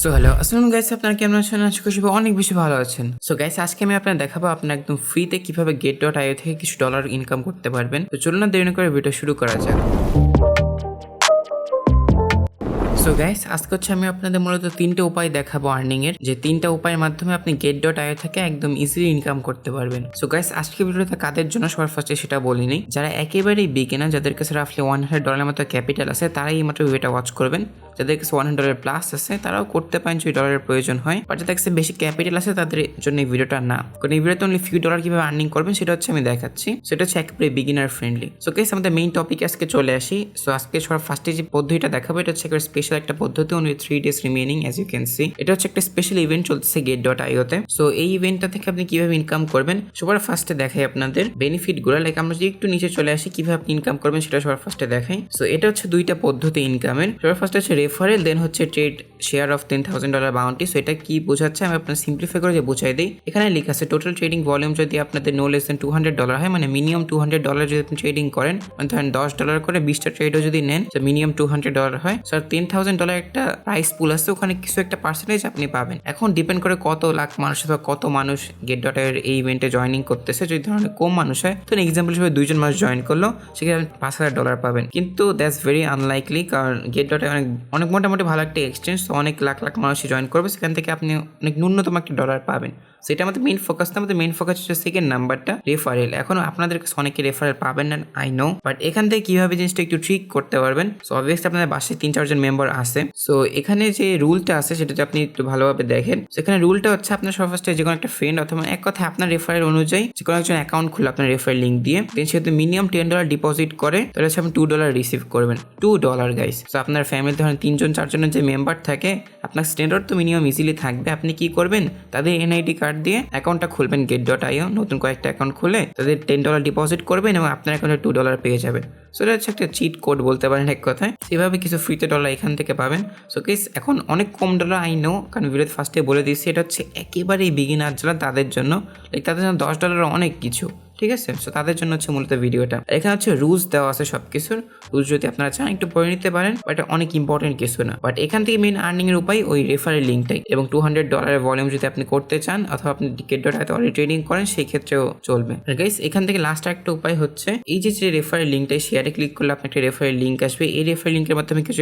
So hello আসসালাম guys আপনারা কেমন আছেন? আশা করি অনেক বেশি ভালো আছেন। সো গাইস আজকে আমি আপনার দেখাবো আপনার একদম ফ্রিতে কীভাবে গেট ডট আইও থেকে কিছু ডলার ইনকাম করতে পারবেন। তো চলুন না দেরি করে ভিডিও শুরু করা যাক। সো গাইস আজকে হচ্ছে আমি আপনাদের মূলত তিনটে উপায় দেখাবো আর্নিং এর। যে তিনটা উপায়ের মাধ্যমে আপনি গেট ডট আইও থেকে একদম ইজিলি ইনকাম করতে পারবেন। সো গাইস আজকে ভিডিওটা কাদের জন্য সবার ফার্স্টে সেটা বলি বলিনি যারা একেবারেই বিগিনার যাদের কাছে রাফলি ওয়ান হান্ড্রেড ডলারের মতো ক্যাপিটাল আছে, তারাই এই মাত্র ভিডিওটা ওয়াচ করবেন। যাদের কাছে ওয়ান হান্ড্রেড প্লাস আছে, তারাও করতে পারেন যদি ডলারের প্রয়োজন হয়। বাট যাদের কাছে বেশি ক্যাপিটাল আছে, তাদের জন্য এই ভিডিওটা না। কারণ এই ভিডিওতে অনলি ফিউ ডলার কীভাবে আর্নিং করবেন, সেটা হচ্ছে আমি দেখাচ্ছি। সেটা হচ্ছে একেবারে বিগিনার ফ্রেন্ডলি সো কেস আমাদের মেইন টপিক আজকে চলে আসি। সো আজকে সবার ফার্স্টে যে পদ্ধতিটা দেখাবো, এটা হচ্ছে একটা স্পেশাল একটা পদ্ধতি only three days remaining as you can see এটা হচ্ছে একটা স্পেশাল ইভেন্ট চলতেছে গেট ডট আইওতে সো এই ইভেন্টটা থেকে আপনি কীভাবে ইনকাম করবেন, সবার ফার্স্টে দেখাই আপনাদের বেনিফিটগুলো লাইক আমরা যদি একটু নিচে চলে আসি, কীভাবে আপনি ইনকাম করবেন সেটা সবার ফার্স্টে দেখাই। সো এটা হচ্ছে দুইটা পদ্ধতি ইনকামের সবার ফার্স্টে হচ্ছে রেফারেল দেন হচ্ছে trade share of ten thousand dollar bounty so এটা কি বোঝাচ্ছে? আমি আপনার সিম্পলিফাই করে যে বোঝাই দিই। এখানে লেখা আছে টোটাল ট্রেডিং ভলিউম যদি আপনাদের no less than two hundred dollar হয় মানে মিনিমাম টু হান্ড্রেড ডলার যদি আপনি ট্রেডিং করেন মানে ধরেন দশ ডলার করে বিশটা ট্রেডও যদি নেন মিনিমাম টু হান্ড্রেড ডলার হয়। স্যার টেন ডলার একটা প্রাইস পুল আছে, ওখানে কিছু একটা পার্সেন্টেজ আপনি পাবেন। এখন ডিপেন্ড করে কত লাখ মানুষ অথবা কত মানুষ গেট ডটের এই ইভেন্টে জয়েনিং করতেছে, যদি ধরনের কম মানুষ হয় তো এক্সাম্পল হিসেবে দুইজন মানুষ জয়েন করল, সেখানে পাঁচ হাজার ডলার পাবেন। কিন্তু দ্যাটস ভেরি আনলাইকলি কারণ গেট ডটে অনেক অনেক মোটামুটি ভালো একটা এক্সচেঞ্জ তো অনেক লাখ লাখ মানুষ জয়েন করবে, সেখান থেকে আপনি অনেক ন্যূনতম একটা ডলার পাবেন। সেটা আমাদের মেইন ফোকাস না আমাদের মেইন ফোকাস হচ্ছে সেকেন্ড নাম্বারটা রেফারেল এখন আপনাদের কাছে অনেকে রেফারেল পাবেন না আই নো বাট এখান থেকে কীভাবে জিনিসটা একটু ট্রিক করতে পারবেন সো অবভিয়াসলি আপনাদের বাসায় তিন চারজন মেম্বার আছে। সো এখানে যে রুলটা আছে সেটা যদি আপনি একটু ভালোভাবে দেখেন। সেখানে রুলটা হচ্ছে আপনার সবার ফার্স্টে যে কোনো একটা ফ্রেন্ড অথবা এক কথা আপনার রেফারেল অনুযায়ী যে কোনো একজন অ্যাকাউন্ট খুলে আপনার রেফারেল লিঙ্ক দিয়ে দেন সে যদি মিনিমাম টেন ডলার ডিপোজিট করে, তাহলে হচ্ছে আপনি টু ডলার রিসিভ করবেন। টু ডলার গাইস তো আপনার ফ্যামিলি ধরেন তিনজন, চারজনের যে মেম্বার থাকে, আপনার স্ট্যান্ডার্ড তো মিনিমাম ইজিলি থাকবে। আপনি কি করবেন? তাদের এনআইডি কার্ড দিয়ে অ্যাকাউন্টটা খুলবেন গেট ডট আইও নতুন কয়েকটা অ্যাকাউন্ট খুলে তাদের টেন ডলার ডিপোজিট করবেন এবং আপনার অ্যাকাউন্টে টু ডলার পেয়ে যাবেন। সো এটা হচ্ছে একটা চিট কোড বলতে পারেন এক কথায়। সেভাবে কিছু ফ্রিতে ডলার এখান থেকে পাবেন। সো কেস এখন অনেক কম ডলার আই নো কারণ ভিডিওতে ফার্স্টে বলে দিয়েছি, এটা হচ্ছে একেবারেই বিগিনার যারা তাদের জন্য তাদের জন্য দশ ডলার অনেক কিছু। ঠিক আছে? সো তাদের জন্য হচ্ছে মূলত ভিডিওটা। এখানে হচ্ছে রুলস দেওয়া আছে সব কিছুর রুলস যদি আপনারা চান, একটু পড়ে নিতে পারেন বাট অনেক ইম্পর্টেন্ট কিছু না। বাট এখান থেকে মেন আর্নিং এর উপায় ওই রেফারের লিঙ্কটাই এবং টু হান্ড্রেড ডলারের ভলিউম যদি আপনি করতে চান, অথবা আপনি টিকেট ডট হয়তো অলরেডি ট্রেডিং করেন, সেই ক্ষেত্রেও চলবে। গাইস এখান থেকে লাস্ট একটা উপায় হচ্ছে, এই যে যে রেফারের লিঙ্কটাই শেয়ারে ক্লিক করলে আপনার একটা রেফারের লিঙ্ক আসবে। এই রেফারের লিঙ্কের মাধ্যমে কিছু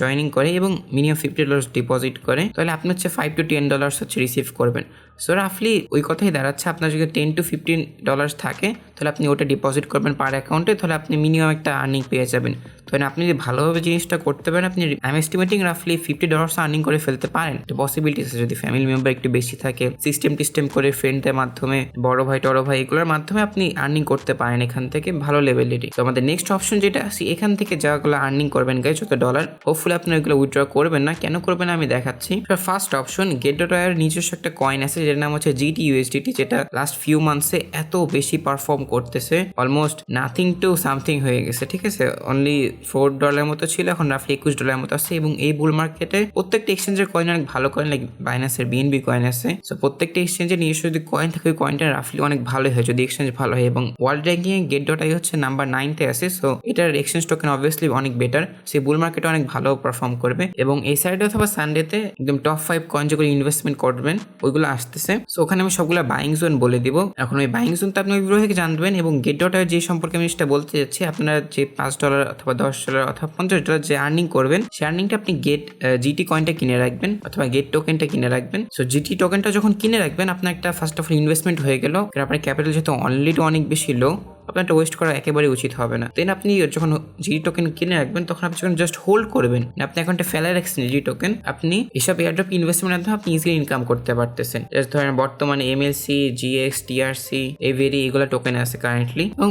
জয়নিং করে এবং মিনিমাম ফিফটি ডলার্স ডিপোজিট করে। তাহলে আপনি হচ্ছে ফাইভ টু টেন ডলার্স হচ্ছে রিসিভ করবেন। সো রাফলি ওই কথাই দাঁড়াচ্ছে। আপনার যদি টেন টু ফিফটিন ডলার্স থাকে তাহলে আপনি ওটা ডিপোজিট করবেন পার অ্যাকাউন্টে তাহলে আপনি মিনিমাম একটা আর্নিং পেয়ে যাবেন। তো আপনি যদি ভালোভাবে জিনিসটা করতে পারেন, আপনি আই এস্টিমেটিং রাফলি ফিফটি ডলার্স আর্নিং করে ফেলতে পারেন। তো পসিবিলিটিস যদি ফ্যামিলি মেম্বার একটু বেশি থাকে সিস্টেম টিস্টেম করে ফ্রেন্ডদের মাধ্যমে, বড় ভাই, টড় ভাই, এগুলোর মাধ্যমে আপনি আর্নিং করতে পারেন এখান থেকে ভালো লেভেলেরই তো আমাদের নেক্সট অপশন যেটা আছে এখান থেকে যাগুলো আর্নিং করবেন গাই যত ডলার হোপফুলি আপনি ওইগুলো উইথড্র করবেন না। কেন করবেন আমি দেখাচ্ছি। ফার্স্ট অপশন গেট ডট আয়ের নিজস্ব একটা কয়েন আছে, যেটার নাম হচ্ছে জিটি ইউএসডিটি যেটা লাস্ট ফিউ মান্থসে এত বেশি পারফর্ম করতেছে অলমোস্ট নাথিং টু সামথিং হয়ে গেছে, ঠিক আছে? অনলি ফোর ডলারের মতো ছিল, এখন রাফলি একুশ ডলারের মতো আছে এবং এই বুল মার্কেটে প্রত্যেকটা এক্সচেঞ্জের কয়েন অনেক ভালো কয়েন লাইক বাইনাসের বিএনবি কয়েন আছে। সো প্রত্যেকটা এক্সচেঞ্জের নিজস্ব যদি কয়েন থাকে, ওই কয়েনটা রাফলি অনেক ভালো হয়, যদি এক্সচেঞ্জ ভালো হয় এবং ওয়ার্ল্ড র্যাঙ্কিং এ গেট ডট আই হচ্ছে নাম্বার নাইনতে আছে সো এটার এক্সচেঞ্জ টোকেন অবভিয়াসলি অনেক বেটার সেই বুল মার্কেটে অনেক ভালো পারফর্ম করবে। এবং এই সাইডে অথবা সানডেতে একদম টপ ফাইভ কয়েন যেগুলো ইনভেস্টমেন্ট করবেন, ওইগুলো আসতেছে। সো ওখানে আমি সবগুলো বাইং জোন বলে দিব। এখন ওই বাইং জোন তো আপনি ওই জানবেন এবং গেট ডট যে সম্পর্কে আমি সেটা বলতে যাচ্ছি, আপনারা যে পাঁচ ডলার অথবা দশ ডলার অথবা পঞ্চাশ ডলার যে আর্নিং করবেন, সেই আর্নিংটা আপনি গেট জিটি কয়েনটা কিনে রাখবেন অথবা গেট টোকেনটা কিনে রাখবেন। সো জিটি টোকেনটা যখন কিনে রাখবেন, আপনার একটা ফার্স্ট অফ অল ইনভেস্টমেন্ট হয়ে গেল। আপনার ক্যাপিটাল যেহেতু অলরেডি অনেক বেশি লো আপনার একটা ওয়েস্ট করা একেবারে উচিত হবে না। দেন আপনি যখন জি টোকেন কিনে রাখবেন, তখন আপনি যখন জাস্ট হোল্ড করবেন আপনি অ্যাকাউন্টে ফেলায় রাখছেন জি টোকেন আপনি এসব এয়ারড্রপ ইনভেস্টমেন্টের মাধ্যমে আপনি ইজিলি ইনকাম করতে পারতেছেন। ধরেন বর্তমানে এমএলসি জিএক্স টিআরসি এভেরি এগুলো টোকেন আছে কারেন্টলি এবং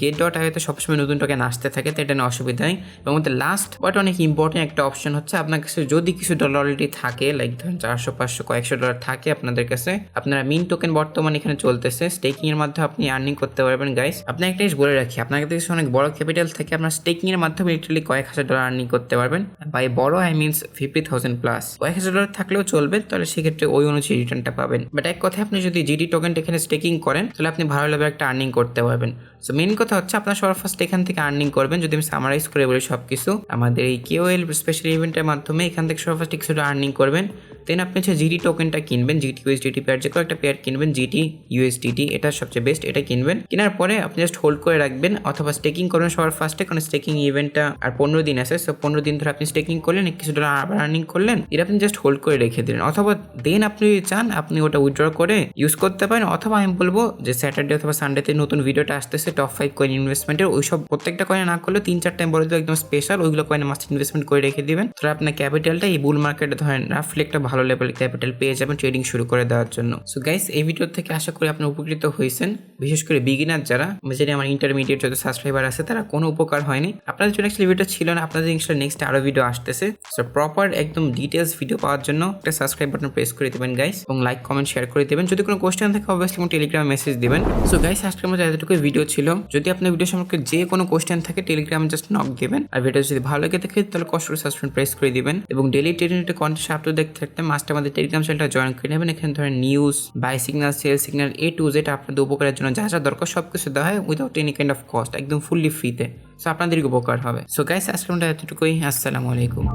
গেট ডট আইতে সবসময় নতুন টোকেন আসতে থাকে, তো এটা নিয়ে অসুবিধা নেই। এবং লাস্ট বাট অনেক ইম্পর্টেন্ট একটা অপশন হচ্ছে আপনার কাছে যদি কিছু ডলার অলরেডি থাকে লাইক ধরেন চারশো, পাঁচশো, কয়েকশো ডলার থাকে আপনাদের কাছে, আপনারা মিন টোকেন বর্তমানে এখানে চলতেছে। স্টেকিং এর মাধ্যমে আপনি আর্নিং করতে পারবেন গাইস আপনি একটা জিনিস বলে রাখি, আপনার কাছে অনেক বড় ক্যাপিটাল থেকে আপনার স্টেকিং এর মাধ্যমে লিটারালি কয়েক হাজার ডলার আর্নিং করতে পারবেন। বাই বড় I mean fifty thousand plus কয়েক হাজার ডলার থাকলেও চলবে, তাহলে সেক্ষেত্রে ওই অনুযায়ী রিটার্নটা পাবেন। বাট এক কথা আপনি যদি জিডি টোকেনটা এখানে স্টেকিং করেন, তাহলে আপনি ভালো লেভেল একটা আর্নিং করতে পারবেন। সো মেন কথা হচ্ছে আপনার সবার ফার্স্ট এখান থেকে আর্নিং করবেন, যদি আমি সামারাইজ করে বলি সব কিছু আমাদের এই কেওএল স্পেশাল ইভেন্টের মাধ্যমে এখান থেকে সবার ফার্স্ট কিছুটা আর্নিং করবেন। দেন আপনি হচ্ছে জিডি টোকেনটা কিনবেন জিটি ইউএসডিটি পেয়ার যে কোনো একটা পেয়ার কিনবেন জিটি ইউএসডিটি এটা সবচেয়ে বেস্ট এটা কিনবেন। কেনার পরে আপনি জাস্ট হোল্ড করে রাখবেন, অথবা স্টেকিং করবেন। সবার ফার্স্টে কারণ স্টেকিং ইভেন্টটা আর পনেরো দিন আছে সো পনেরো দিন ধরে আপনি স্টেকিং করলেন, কিছু ডলার আবার আর্নিং করলেন, এটা আপনি জাস্ট হোল্ড করে রেখে দিলেন। অথবা দেন আপনি যদি চান, আপনি ওটা উইথড্র করে ইউজ করতে পারেন, অথবা আমি বলব যে স্যাটারডে অথবা সানডেতে নতুন ভিডিওটা আসতেছে টপ ফাইভ কয়েন ইনভেস্টমেন্টের ওইসব প্রত্যেকটা কয়েন না করলে তিন চারটা বলে একদম স্পেশাল ওইগুলো কয়েনে মাস্ট ইনভেস্টমেন্ট করে রেখে দিবেন। তাহলে আপনার ক্যাপিটালটা এই বুল মার্কেটে ধরেন রাফলি একটা ভালো লেভেল ক্যাপিটাল পেয়ে যাবেন ট্রেডিং শুরু করে দেওয়ার জন্য। সো গাইস এই ভিডিও থেকে আশা করি আপনি উপকৃত হয়েছেন। বিশেষ করে বিগিনার যারা জানি আমার ইন্টারমিডিয়েট যত সাবস্ক্রাইবার আছে, তারা কোনো উপকার হয়নি। আপনাদের জন্য অ্যাকচুয়ালি ভিডিও ছিল না, আপনাদের ইনশাল্লাহ নেক্সট আরও ভিডিও আসতেছে। সো প্রপার একদম ডিটেলস ভিডিও পাওয়ার জন্য একটা সাবস্ক্রাইব বাটন প্রেস করে দেবেন গাইস এবং লাইক কমেন্ট শেয়ার করে দেবেন। যদি কোনো কোশ্চেন থাকে অবভিয়াসলি আমার টেলিগ্রামে মেসেজ দিবেন। সো গাইস আজকের মধ্যে এতটুকু ভিডিও ছিল। যদি আপনার ভিডিও সম্পর্কে যে কোনো কোশ্চেন থাকে টেলিগ্রামে জাস্ট নক দিবেন। আর ভিডিও যদি ভালো লেগে থাকে, তাহলে কষ্ট করে সাবস্ক্রাইব প্রেস করে দিবেন। এবং ডেলি টেলিগ্রামে কন্টেন্ট আপ টু দেখতে মাস্ট আমাদের টেলিগ্রাম চ্যানেলটা জয়েন করে নেবেন। এখানে ধরেন news buy signal sell signal A to Z আপনাদের উপকারের জন্য যা যা দরকার সব কিছু দেওয়া হয় without any kind of cost একদম ফুললি ফ্রিতে সো আপনাদেরই উপকার হবে। সো গাইস আজকে আমরা এতটুকুই। আসসালামু আলাইকুম।